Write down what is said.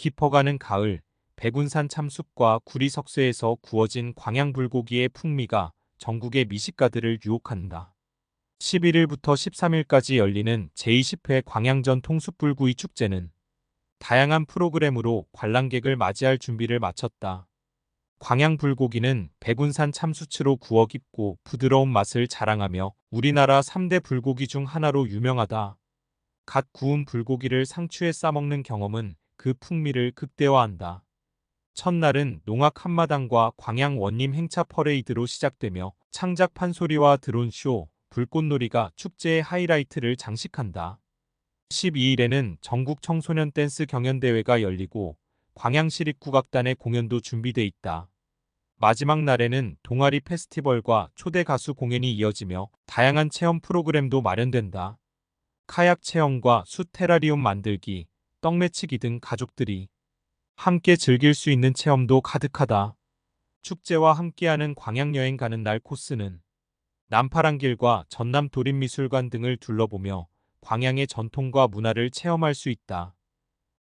깊어가는 가을, 백운산 참숯과 구리석쇠에서 구워진 광양불고기의 풍미가 전국의 미식가들을 유혹한다. 11일부터 13일까지 열리는 제20회 광양전 통숯불구이 축제는 다양한 프로그램으로 관람객을 맞이할 준비를 마쳤다. 광양불고기는 백운산 참수치로 구워 깊고 부드러운 맛을 자랑하며 우리나라 3대 불고기 중 하나로 유명하다. 갓 구운 불고기를 상추에 싸먹는 경험은 그 풍미를 극대화한다. 첫날은 농악 한마당과 광양 원림 행차 퍼레이드로 시작되며 창작 판소리와 드론쇼, 불꽃놀이가 축제의 하이라이트를 장식한다. 12일에는 전국 청소년 댄스 경연대회가 열리고 광양시립국악단의 공연도 준비돼 있다. 마지막 날에는 동아리 페스티벌과 초대 가수 공연이 이어지며 다양한 체험 프로그램도 마련된다. 카약 체험과 수 테라리움 만들기, 떡매치기 등 가족들이 함께 즐길 수 있는 체험도 가득하다. 축제와 함께하는 광양여행 가는 날 코스는 남파랑길과 전남 도림미술관 등을 둘러보며 광양의 전통과 문화를 체험할 수 있다.